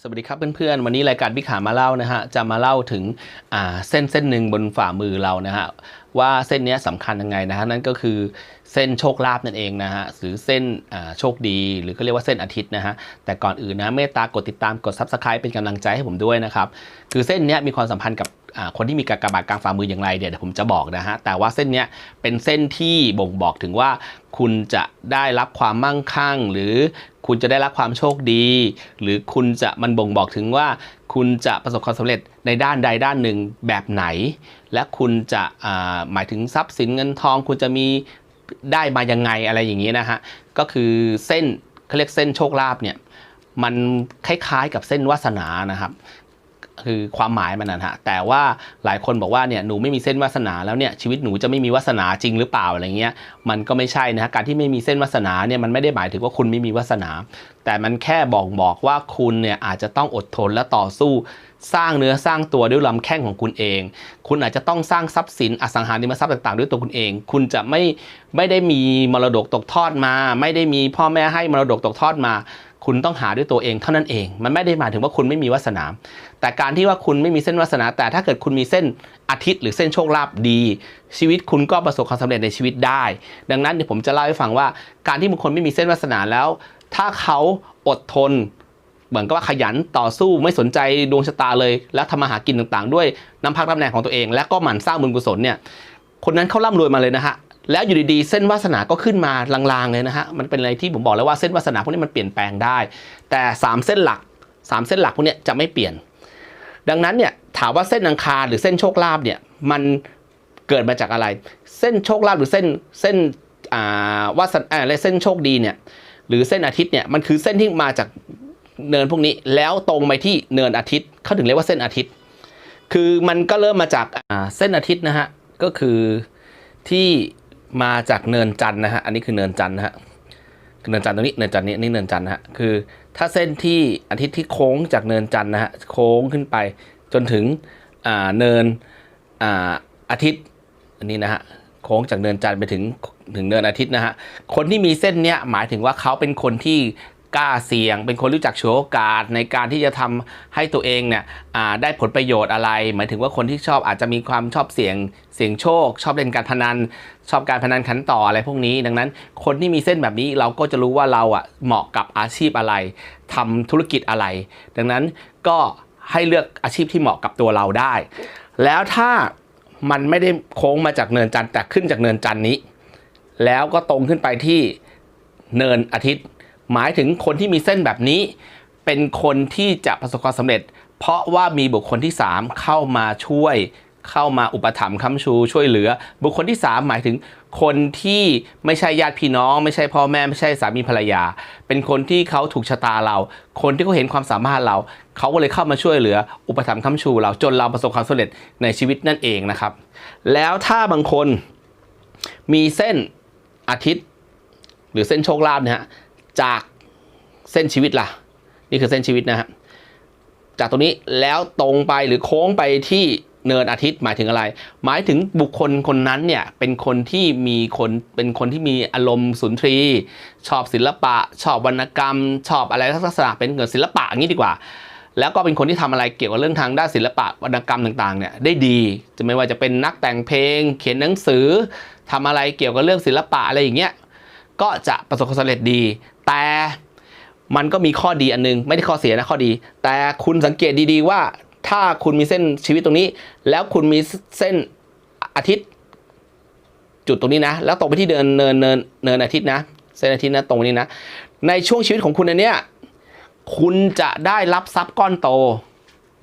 สวัสดีครับเพื่อนๆ วันนี้รายการพิขามาเล่านะฮะจะมาเล่าถึงเส้นเส้นหนึ่งบนฝ่ามือเรานะฮะว่าเส้นนี้สำคัญยังไงนะฮะนั่นก็คือเส้นโชคลาภนั่นเองนะฮะหรือเส้นโชคดี หรือก็เรียกว่าเส้นอาทิตย์นะฮะแต่ก่อนอื่นนะเมตตากดติดตามกดซับสไครป์เป็นกำลังใจให้ผมด้วยนะครับคือเส้นนี้มีความสัมพันธ์กับ คนที่มีกากบาทกลางฝ่ามืออย่างไรเดี๋ยวผมจะบอกนะฮะ แต่ว่าเส้นเนี้ยเป็นเส้นที่บ่งบอกถึงว่าคุณจะได้รับความมั่งคั่ง หรือคุณจะได้รับความโชคดี หรือคุณจะมันบ่งบอกถึงว่า คุณจะประสบความสำเร็จในด้านใดด้านหนึ่งแบบไหน และคุณจะหมายถึงทรัพย์สินเงินทอง คุณจะมีได้มายังไงอะไรอย่างนี้นะฮะก็คือเส้นเขาเรียกเส้นโชคลาภเนี่ยมันคล้ายๆกับเส้นวาสนานะครับ คือความหมายมันนะฮะแต่ว่าหลายคนบอกว่าเนี่ยหนูไม่มีเส้นวาสนาแล้วเนี่ยชีวิตหนูจะไม่มีวาสนาจริงหรือเปล่าอะไรเงี้ยมันก็ไม่ใช่นะฮะการที่ไม่มีเส้นวาสนาเนี่ยมันไม่ได้หมายถึงว่าคุณไม่มีวาสนา แต่มันแค่บอกบอกว่าคุณเนี่ยอาจจะต้องอดทนและต่อสู้สร้างเนื้อสร้างตัวด้วยลำแข้งของคุณเอง คุณอาจจะต้องสร้างทรัพย์สินอสังหาริมทรัพย์ต่างๆ ด้วยตัวคุณเอง คุณจะไม่ไม่ได้มีมรดกตกทอดมา ไม่ได้มีพ่อแม่ให้มรดกตกทอดมา คุณต้องหาด้วยตัวเองเท่านั้นเอง มันไม่ได้หมายถึงว่าคุณไม่มีวาสนา แต่การที่ว่าคุณไม่มีเส้นวาสนา แต่ถ้าเกิดคุณมีเส้นอาทิตย์หรือเส้นโชคลาภดี ชีวิตคุณก็ประสบความสำเร็จในชีวิตได้ ดังนั้นเดี๋ยวผมจะเล่าให้ฟังว่า การที่บางคนไม่มีเส้นวาสนาแล้ว ถ้าเขาอดทนเหมือนกับว่าขยันต่อสู้ไม่สนใจดวงชะตาเลย แล้วทำมาหากินต่างๆ ด้วยน้ำพักน้ำแรงของตัวเอง และก็หมั่นสร้างบุญกุศลเนี่ยคนนั้นเขาร่ำรวยมาเลยนะฮะ แล้วอยู่ดีๆ เส้นวาสนาก็ขึ้นมาลางๆเลยนะฮะ มันเป็นอะไรที่ผมบอกแล้วว่าเส้นวาสนาพวกนี้มันเปลี่ยนแปลงได้ แต่ 3 เส้นหลัก 3 เส้นหลักพวกนี้จะไม่เปลี่ยน ดังนั้นเนี่ยถามว่าเส้นอังคารหรือเส้นโชคลาภเนี่ยมันเกิดมาจากอะไร เส้นโชคลาภหรือเส้นเส้นอ่าวาสนาอะไรเส้นโชคดีเนี่ยหรือเส้นอาทิตย์เนี่ยมันคือเส้นที่มาจากเนินพวกนี้แล้วตรงไปที่เนินอาทิตย์เขาถึงเรียกว่าเส้นอาทิตย์ คือมันก็เริ่มมาจากอ่าเส้นอาทิตย์นะฮะก็คือที่ มาจากเนินจันนะฮะ อันนี้คือเนินจันนะฮะเนินจันตรงนี้เนินจันนี้นี่เนินจันนะฮะ คือ ถ้าเส้นที่อาทิตย์ที่โค้งจากเนินจันนะฮะ โค้งขึ้นไปจนถึงอ่าเนินอ่าอาทิตย์อันนี้นะฮะ โค้งจากเนินจันไปถึงถึงเนินอาทิตย์นะฮะ คนที่มีเส้นเนี้ยหมายถึงว่าเขาเป็นคนที่ กล้าเสี่ยง เป็นคนรู้จักฉวยโอกาสในการที่จะทำให้ตัวเองเนี่ยได้ผลประโยชน์อะไร หมายถึงว่าคนที่ชอบอาจจะมีความชอบเสี่ยงเสี่ยงโชค ชอบเล่นการพนัน ชอบการพนันขันต่ออะไรพวกนี้ ดังนั้น คนที่มีเส้นแบบนี้เราก็จะรู้ว่าเราอะเหมาะกับอาชีพอะไรทำธุรกิจอะไร ดังนั้นก็ให้เลือกอาชีพที่เหมาะกับตัวเราได้ แล้วถ้ามันไม่ได้โค้งมาจากเนินจันทร์แต่ขึ้นจากเนินจันทร์นี้ แล้วก็ตรงขึ้นไปที่เนินอาทิตย์ หมายถึงคนที่มีเส้นแบบนี้ เป็นคนที่จะประสบความสำเร็จ เพราะว่ามีบุคคลที่ 3 เข้ามาช่วย เข้ามาอุปถัมภ์ค้ำชูช่วยเหลือ บุคคลที่ 3 หมายถึงคนที่ไม่ใช่ญาติพี่น้อง ไม่ใช่พ่อแม่ไม่ใช่สามีภรรยา เป็นคนที่เขาถูกชะตาเรา คนที่เขาเห็นความสามารถเรา เขาก็เลยเข้ามาช่วยเหลือ อุปถัมภ์ค้ำชูเราจนเราประสบความสำเร็จในชีวิตนั่นเองนะครับ แล้วถ้าบางคนมีเส้นอาทิตย์ หรือเส้นโชคลาภเนี่ยฮะ จากเส้นชีวิตล่ะ นี่คือเส้นชีวิตนะฮะจากตรงนี้แล้วตรงไปหรือโค้งไปที่เนินอาทิตย์หมายถึงอะไร หมายถึงบุคคลคนนั้นเนี่ยเป็นคนที่มีคนเป็นคนที่มีอารมณ์สุนทรี ชอบศิลปะ ชอบวรรณกรรม ชอบอะไรลักษณะเป็นเกิดศิลปะอย่างนี้ดีกว่า แล้วก็เป็นคนที่ทำอะไรเกี่ยวกับเรื่องทางด้านศิลปะวรรณกรรมต่างๆเนี่ยได้ดี จะไม่ว่าจะเป็นนักแต่งเพลง เขียนหนังสือทำอะไรเกี่ยวกับเรื่องศิลปะอะไรอย่างเงี้ยก็จะประสบความสำเร็จดี แต่มันก็มีข้อดีอันนึง ไม่ได้ข้อเสียนะข้อดี แต่คุณสังเกตดีๆว่า ถ้าคุณมีเส้นชีวิตตรงนี้ แล้วคุณมีเส้นอาทิตย์ จุดตรงนี้นะ แล้วตรงไปที่เดินเนินเนินเนินอาทิตย์นะ เส้นอาทิตย์นะตรงนี้นะ ในช่วงชีวิตของคุณอันเนี้ยคุณจะได้รับทรัพย์ก้อนโต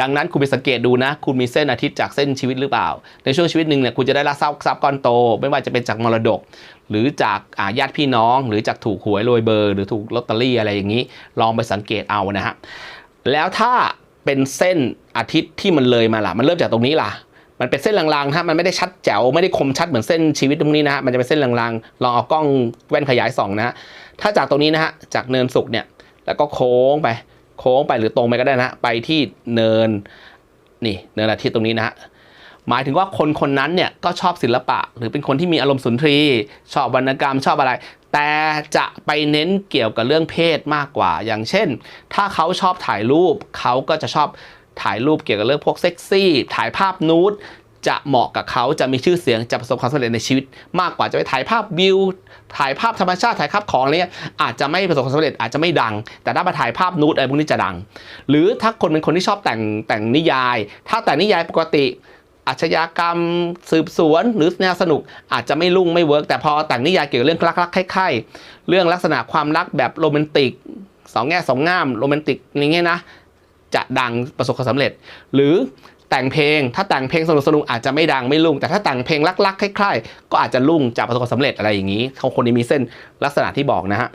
ดังนั้นคุณไปสังเกตดูนะ คุณมีเส้นอาทิตย์จากเส้นชีวิตหรือเปล่า ในช่วงชีวิตหนึ่งเนี่ยคุณจะได้รับทรัพย์ทรัพย์ก้อนโต ไม่ว่าจะเป็นจากมรดก หรือจากอาญาติพี่น้อง หรือจากถูกหวยโรยเบอร์ หรือถูกลอตเตอรี่อะไรอย่างนี้ ลองไปสังเกตเอานะฮะแล้วถ้าเป็นเส้นอาทิตย์ที่มันเลยมาล่ะ มันเริ่มจากตรงนี้ล่ะมันเป็นเส้นลางๆฮะมันไม่ได้ชัดแจ๋วไม่ได้คมชัดเหมือนเส้นชีวิตตรงนี้นะฮะมันจะเป็นเส้นลางๆ ลองเอากล้องแว่นขยายส่องนะฮะถ้าจากตรงนี้นะฮะจากเนินสุกเนี่ยแล้วก็โค้งไป โค้งไปหรือตรงไปก็ได้นะ ไปที่เนินนี่เนินอาทิตย์ตรงนี้นะฮะหมายถึงว่าคนคนนั้นเนี่ยก็ชอบศิลปะ หรือเป็นคนที่มีอารมณ์สุนทรีชอบวรรณกรรมชอบอะไร แต่จะไปเน้นเกี่ยวกับเรื่องเพศมากกว่า อย่างเช่น ถ้าเขาชอบถ่ายรูปเขาก็จะชอบถ่ายรูปเกี่ยวกับเรื่องพวกเซ็กซี่ ถ่ายภาพนูด จะเหมาะกับเขาจะมีชื่อเสียงจะประสบความสำเร็จในชีวิต มากกว่าจะไปถ่ายภาพวิว ถ่ายภาพธรรมชาติถ่ายภาพของอะไรเงี้ยอาจจะไม่ประสบความสำเร็จอาจจะไม่ดัง แต่ถ้ามาถ่ายภาพนูดอะไรพวกนี้จะดัง หรือถ้าคนเป็นคนที่ชอบแต่งแต่งนิยาย ถ้าแต่งนิยายปกติอาชญากรรมสืบสวนหรือแนวสนุกอาจจะไม่รุ่งไม่เวิร์กแต่พอแต่งนิยายเกี่ยวกับเรื่องรักรักๆใคร่ๆเรื่องลักษณะความรักแบบโรแมนติกสองแง่สองงามโรแมนติกอย่างเงี้ยนะจะดังประสบความสำเร็จ หรือ แต่งเพลง ถ้าแต่งเพลงสนุกสนุกอาจจะไม่ดังไม่รุ่ง แต่ถ้าแต่งเพลงรักๆคล้ายๆ ก็อาจจะรุ่งจะประสบความสำเร็จอะไรอย่างนี้เขาคนนี้มีเส้นลักษณะที่บอกนะฮะ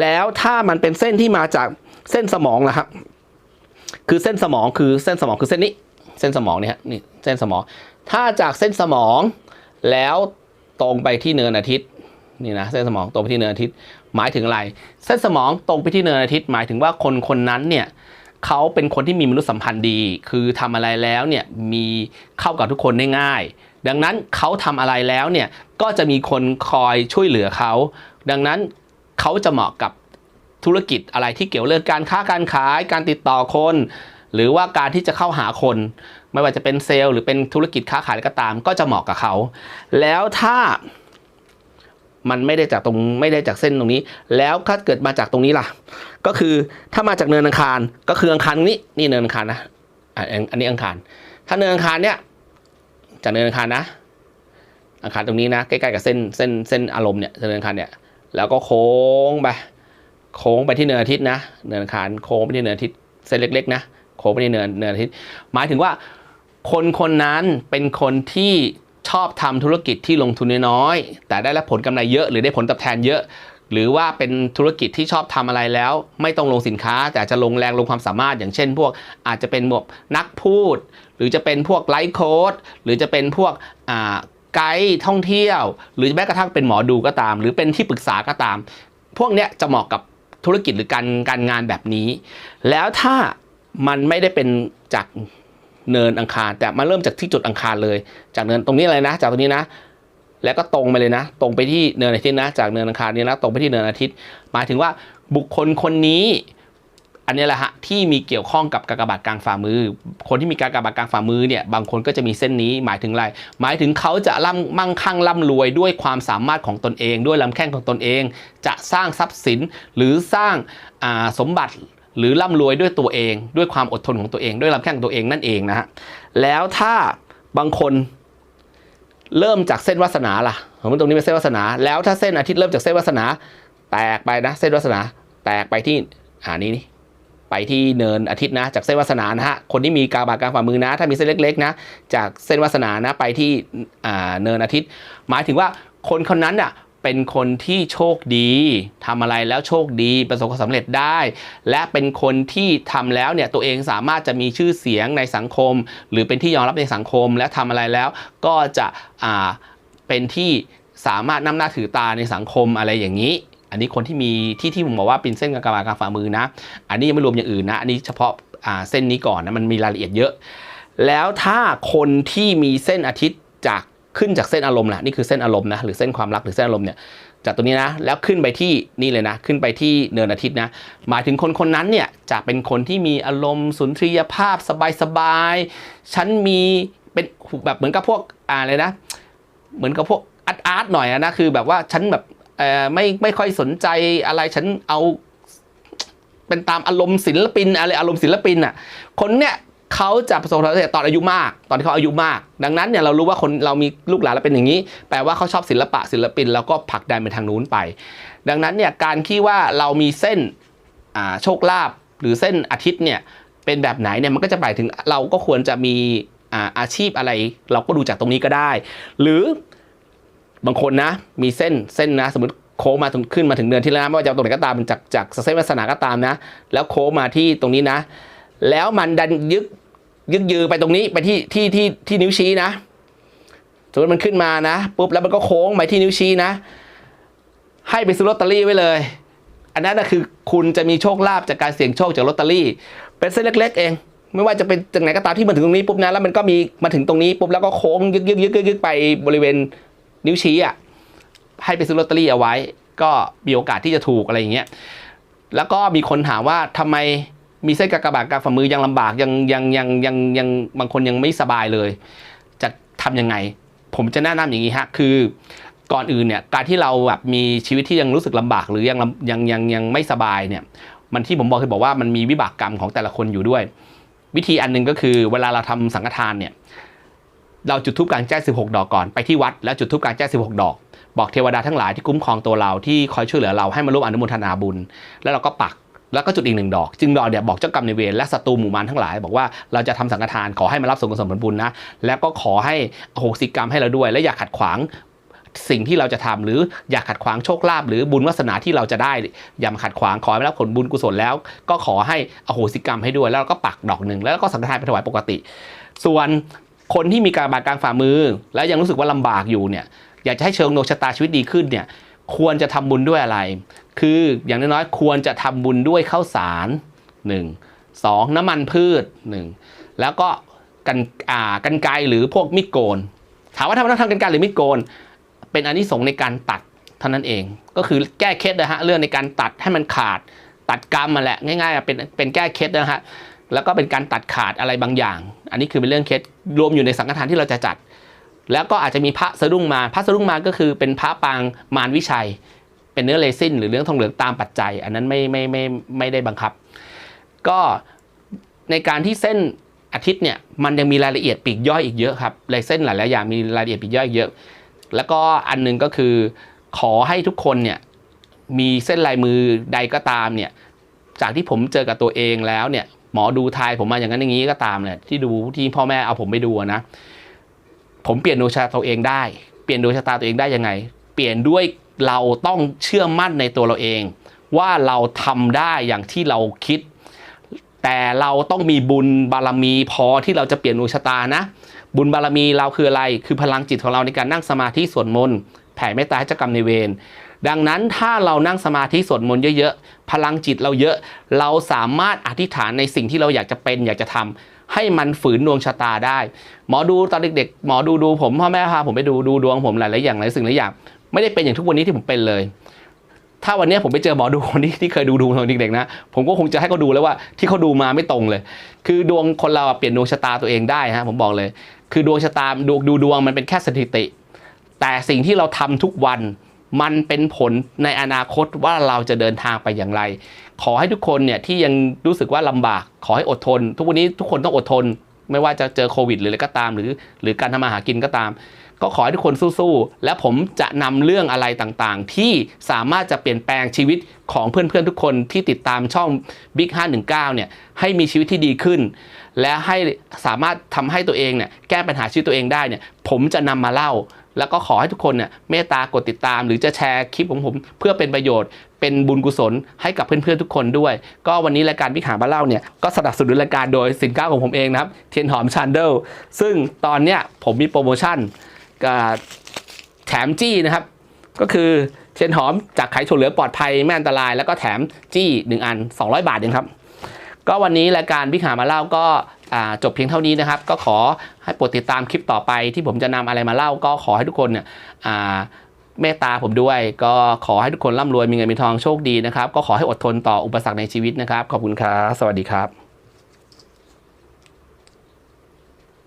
แล้วถ้ามันเป็นเส้นที่มาจากเส้นสมองนะครับ คือเส้นสมองคือเส้นสมองคือเส้นนี้ เส้นสมองเนี่ยนี่เส้นสมอง ถ้าจากเส้นสมอง แล้วตรงไปที่เนินอาทิตย์นี่นะเส้นสมองตรงไปที่เนินอาทิตย์หมายถึงอะไร เส้นสมองตรงไปที่เนินอาทิตย์หมายถึงว่าคนคนนั้นเนี่ย เขาเป็นคนที่มีมนุษยสัมพันธ์ดี คือทำอะไรแล้วเนี่ยมีเข้ากับทุกคนได้ง่าย ดังนั้นเขาทำอะไรแล้วเนี่ยก็จะมีคนคอยช่วยเหลือเขา ดังนั้นเขาจะเหมาะกับธุรกิจอะไรที่เกี่ยวเรื่องการค้าการขาย การติดต่อคน หรือว่าการที่จะเข้าหาคน ไม่ว่าจะเป็นเซลล์หรือเป็นธุรกิจค้าขายก็ตาม ก็จะเหมาะกับเขา แล้วถ้า มันไม่ได้จากตรงไม่ได้จากเส้นตรงนี้ แล้วถ้าเกิดมาจากตรงนี้ล่ะ ก็คือถ้ามาจากเนินอังคารก็คืออังคารนี้นี่เนินอังคารนะอันนนี้อังคาร ถ้าเนินอังคารเนี่ยจากเนินอังคารนะอังคารตรงนี้นะใกล้ๆกับเส้นเส้นเส้นอารมณ์เนี่ยเนินอังคารเนี่ยแล้วก็โค้งไปโค้งไปที่เนินอาทิตย์นะ เนินอังคารโค้งไปที่เนินอาทิตย์เส้นเล็กๆนะโค้งไปที่เนินเนินอาทิตย์หมายถึงว่าคนคนนั้นเป็นคนที่ ชอบทำธุรกิจที่ลงทุนน้อยแต่ได้รับผลกำไรเยอะ หรือได้ผลตอบแทนเยอะ หรือว่าเป็นธุรกิจที่ชอบทำอะไรแล้ว ไม่ต้องลงสินค้า แต่จะลงแรงลงความสามารถ อย่างเช่น พวกอาจจะเป็นพวกนักพูด หรือจะเป็นพวกไลฟ์โค้ดหรือจะเป็นพวกไกด์ท่องเที่ยว หรือแม้กระทั่งเป็นหมอดูก็ตาม หรือเป็นที่ปรึกษาก็ตาม พวกเนี้ยจะเหมาะกับธุรกิจหรือการการงานแบบนี้ แล้วถ้ามันไม่ได้เป็นจาก เนินอังคาร แต่มาเริ่มจากที่จุดอังคารเลย จากเนินตรงนี้เลยนะ จากตรงนี้นะ แล้วก็ตรงไปเลยนะ ตรงไปที่เนินอาทิตย์นะ จากเนินอังคารนี้นะตรงไปที่เนินอาทิตย์ หมายถึงว่าบุคคลคนนี้อันนี้แหละฮะที่มีเกี่ยวข้องกับกากบาทกลางฝ่ามือ คนที่มีกากบาทกลางฝ่ามือเนี่ยบางคนก็จะมีเส้นนี้หมายถึงอะไร หมายถึงเขาจะร่ำมั่งคั่งร่ำรวยด้วยความสามารถของตนเอง ด้วยลำแข้งของตนเอง จะสร้างทรัพย์สินหรือสร้างสมบัติ หรือร่ำรวยด้วยตัวเอง ด้วยความอดทนของตัวเอง ด้วยลำแข้งตัวเองนั่นเองนะฮะแล้วถ้าบางคนเริ่มจากเส้นวาสนาล่ะสมมติตรงนี้เป็นเส้นวาสนา แล้วถ้าเส้นอาทิตย์เริ่มจากเส้นวาสนา แตกไปนะ เส้นวาสนา แตกไปที่อ่านี้นี่ไปที่เนินอาทิตย์นะ จากเส้นวาสนานะฮะคนที่มีกาบากลางฝ่ามือนะ ถ้ามีเส้นเล็กๆนะจากเส้นวาสนานะไปที่อ่าเนินอาทิตย์ หมายถึงว่าคนคนนั้นอะ เป็นคนที่โชคดีทำอะไรแล้วโชคดีประสบความสำเร็จได้ และเป็นคนที่ทำแล้วเนี่ยตัวเองสามารถจะมีชื่อเสียงในสังคม หรือเป็นที่ยอมรับในสังคม และทำอะไรแล้วก็จะอ่าเป็นที่สามารถนำหน้าถือตาในสังคมอะไรอย่างนี้ อันนี้คนที่มีที่ที่ผมบอกว่าเป็นเส้นกากบาทกลางฝ่ามือนะ อันนี้ยังไม่รวมอย่างอื่นนะ อันนี้เฉพาะอ่าเส้นนี้ก่อนนะ มันมีรายละเอียดเยอะ แล้วถ้าคนที่มีเส้นอาทิตย์จาก ขึ้นจากเส้นอารมณ์นะนี่คือเส้นอารมณ์นะหรือเส้นความรักหรือเส้นอารมณ์เนี่ยจากตัวนี้นะแล้วขึ้นไปที่นี่เลยนะ ขึ้นไปที่เนินอาทิตย์นะหมายถึงคนคนนั้นเนี่ยจะเป็นคนที่มีอารมณ์สุนทรียภาพสบายๆฉันมีเป็นแบบเหมือนกับพวกอะไรนะ เหมือนกับพวกอาร์ตอาร์ตหน่อยนะคือแบบว่าฉันแบบไม่ไม่ค่อยสนใจอะไรฉันเอาเป็นตามอารมณ์ศิลปินอะไรอารมณ์ศิลปินอะคนเนี่ย เขาจะประสบความสำเร็จตอนอายุมาก ตอนที่เขาอายุมาก ดังนั้นเนี่ยเรารู้ว่าคนเรามีลูกหลานเราเป็นอย่างนี้ แปลว่าเขาชอบศิลปะศิลปิน แล้วก็ผลักดันไปทางนู้นไป ดังนั้นเนี่ยการที่ว่าเรามีเส้นโชคลาภหรือเส้นอาทิตย์เนี่ยเป็นแบบไหนเนี่ยมันก็จะหมายถึงเราก็ควรจะมีอาอาชีพอะไร เราก็ดูจากตรงนี้ก็ได้ หรือบางคนนะมีเส้นเส้นนะสมมติโค้งมาถึงขึ้นมาถึงเนินที่แล้วนะไม่ว่าจะตรงไหนก็ตามจากจากเส้นวาสนาก็ตามนะ แล้วโค้งมาที่ตรงนี้นะ แล้วมันดันยึก ยึกยือไปตรงนี้ไปที่ที่ที่ที่นิ้วชี้นะสมมติมันขึ้นมานะปุ๊บแล้วมันก็โค้งไปที่นิ้วชี้นะ ให้ไปซื้อลอตเตอรี่ไว้เลย อันนั้นนะคือคุณจะมีโชคลาภจากการเสี่ยงโชคจากลอตเตอรี่ เป็นเส้นเล็ก ๆ เอง ไม่ว่าจะเป็นจากไหนก็ตามที่มาถึงตรงนี้ปุ๊บนะแล้วมันก็มีมาถึงตรงนี้ปุ๊บแล้วก็โค้งยึกยึกยึกยึกยึกไปบริเวณนิ้วชี้อะให้ไปซื้อลอตเตอรี่เอาไว้ ก็มีโอกาสที่จะถูกอะไรอย่างเงี้ยแล้วก็มีคนถามว่าทำไม มีเส้นกากบาทกลางฝ่ามือยังลำบากยังยังยังยังยังบางคนยังไม่สบายเลย จะทำยังไง ผมจะแนะนำอย่างนี้ฮะคือก่อนอื่นเนี่ยการที่เราแบบมีชีวิตที่ยังรู้สึกลำบากหรือยังยังยังยังไม่สบายเนี่ยมันที่ผมบอกคือบอกว่ามันมีวิบากกรรมของแต่ละคนอยู่ด้วย วิธีอันหนึงก็คือเวลาเราทำสังฆทานเนี่ยเราจุดธูปกลางแจ้ง16 ดอกก่อนไปที่วัดแล้วจุดธูปกลางแจ้ง16 ดอกบอกเทวดาทั้งหลายที่คุ้มครองตัวเราที่คอยช่วยเหลือเราให้มาร่วมอนุโมทนาบุญ แล้วเราก็ปัก แล้วก็จุดอีกหนึ่งดอก จึงดอกเนี่ยบอกเจ้ากรรมในเวรและศัตรูหมู่มารทั้งหลายบอกว่าเราจะทำสังฆทานขอให้มารับส่วนกุศลผลบุญนะแล้วก็ขอให้อโหสิกรรมให้เราด้วย และอย่าขัดขวางสิ่งที่เราจะทำหรืออย่าขัดขวางโชคลาภหรือบุญวาสนาที่เราจะได้ อย่ามาขัดขวางขอให้รับผลบุญกุศลแล้ว ก็ขอให้อโหสิกรรมให้ด้วย แล้วก็ปักดอกหนึ่งแล้วก็สังฆทานไปถวายปกติ ส่วนคนที่มีการบาดกลางฝ่ามือ แล้วยังรู้สึกว่าลำบากอยู่เนี่ยอยากจะให้เชิงดวงชะตาชีวิตดีขึ้นเนี่ย ควรจะทำบุญด้วยอะไร คืออย่างน้อยๆควรจะทำบุญด้วยข้าวสารหนึ่งสองน้ำมันพืชหนึ่งแล้วก็กันอ่ากันไกหรือพวกมีดโกน ถามว่าทำไมต้องทำกันไกรหรือมีดโกน เป็นอานิสงส์ในการตัดเท่านั้นเอง ก็คือแก้เคล็ดนะฮะเรื่องในการตัดให้มันขาดตัดกรรมมาแหละง่ายๆเป็นเป็นแก้เคล็ดนะฮะแล้วก็เป็นการตัดขาดอะไรบางอย่าง อันนี้คือเป็นเรื่องเคล็ดรวมอยู่ในสังฆทานที่เราจะจัด แล้วก็อาจจะมีพระสะดุ้งมาพระสะดุ้งมาก็คือเป็นพระปางมารวิชัย เป็นเนื้อเรซินหรือเรื่องทองเหลืองตามปัจจัย อันนั้นไม่ไม่ไม่ไม่ได้บังคับ ก็ในการที่เส้นอาทิตย์เนี่ยมันยังมีรายละเอียดปีกย่อยอีกเยอะครับลายเส้นหลายๆอย่างมีรายละเอียดปีกย่อยอีกเยอะ แล้วก็อันหนึงก็คือ ขอให้ทุกคนเนี่ยมีเส้นลายมือใดก็ตามเนี่ยจากที่ผมเจอกับตัวเองแล้วเนี่ยหมอดูทายผมมาอย่างนั้นอย่างนี้ก็ตามเนี่ยที่ดูที่พ่อแม่เอาผมไปดูนะ ผมเปลี่ยนดวงชะตาตัวเองได้ เปลี่ยนดวงชะตาตัวเองได้ยังไง เปลี่ยนด้วยเราต้องเชื่อมั่นในตัวเราเอง ว่าเราทำได้อย่างที่เราคิด แต่เราต้องมีบุญบารมีพอที่เราจะเปลี่ยนดวงชะตานะ บุญบารมีเราคืออะไร คือพลังจิตของเราในการนั่งสมาธิสวดมนต์แผ่เมตตาให้เจ้ากรรมในายเวรดังนั้นถ้าเรานั่งสมาธิสวดมนต์เยอะๆ พลังจิตเราเยอะ เราสามารถอธิษฐานในสิ่งที่เราอยากจะเป็นอยากจะทำ ให้มันฝืนดวงชะตาได้ หมอดูตอนเด็กๆ หมอดูดูผมพ่อแม่พาผมไปดูดูดวงผมหลายๆอย่างหลายสิ่งหลายอย่าง ไม่ได้เป็นอย่างทุกวันนี้ที่ผมเป็นเลย ถ้าวันนี้ผมไปเจอหมอดูคนที่ที่เคยดูดูตอนเด็กๆนะ ผมก็คงจะให้เขาดูแล้วว่าที่เขาดูมาไม่ตรงเลย คือดวงคนเราเปลี่ยนดวงชะตาตัวเองได้ฮะผมบอกเลย คือดวงชะตาดวงดูดวงมันเป็นแค่สถิติ แต่สิ่งที่เราทำทุกวันมันเป็นผลในอนาคตว่าเราจะเดินทางไปอย่างไร ขอให้ทุกคนเนี่ยที่ยังรู้สึกว่าลำบาก ขอให้อดทน ทุกวันนี้ทุกคนต้องอดทน ไม่ว่าจะเจอโควิด หรืออะไรก็ตาม หรือ หรือการทำมาหากินก็ตาม ก็ขอให้ทุกคนสู้ๆ และผมจะนำเรื่องอะไรต่างๆ ที่สามารถจะเปลี่ยนแปลงชีวิตของเพื่อนๆทุกคนที่ติดตามช่อง Big 519เนี่ยให้มีชีวิตที่ดีขึ้น และให้สามารถทำให้ตัวเองเนี่ยแก้ปัญหาชีวิตตัวเองได้เนี่ยผมจะนำมาเล่าแล้วก็ขอให้ทุกคนเนี่ยเมตตากดติดตาม หรือจะแชร์คลิปของผมเพื่อเป็นประโยชน์ เป็นบุญกุศลให้กับเพื่อนๆทุกคนด้วย ก็วันนี้รายการพิขามมาเล่าเนี่ยก็สนับสนุนรายการโดยสินค้าของผมเองนะครับ เทียนหอมชันเดลซึ่งตอนเนี้ยผมมีโปรโมชั่นกับแถมจี้นะครับ ก็คือเทียนหอมจากไขถั่วเหลืองปลอดภัยไม่อันตราย แล้วก็แถมจี้ 1 อัน 200 บาทเองครับ ก็วันนี้รายการพิขามมาเล่าก็จบเพียงเท่านี้นะครับ ก็ขอให้โปรดติดตามคลิปต่อไปที่ผมจะนำอะไรมาเล่า ก็ขอให้ทุกคนเนี่ย เมตตาผมด้วย ก็ขอให้ทุกคนร่ำรวยมีเงินมีทองโชคดีนะครับ ก็ขอให้อดทนต่ออุปสรรคในชีวิตนะครับ ขอบคุณครับ สวัสดีครับ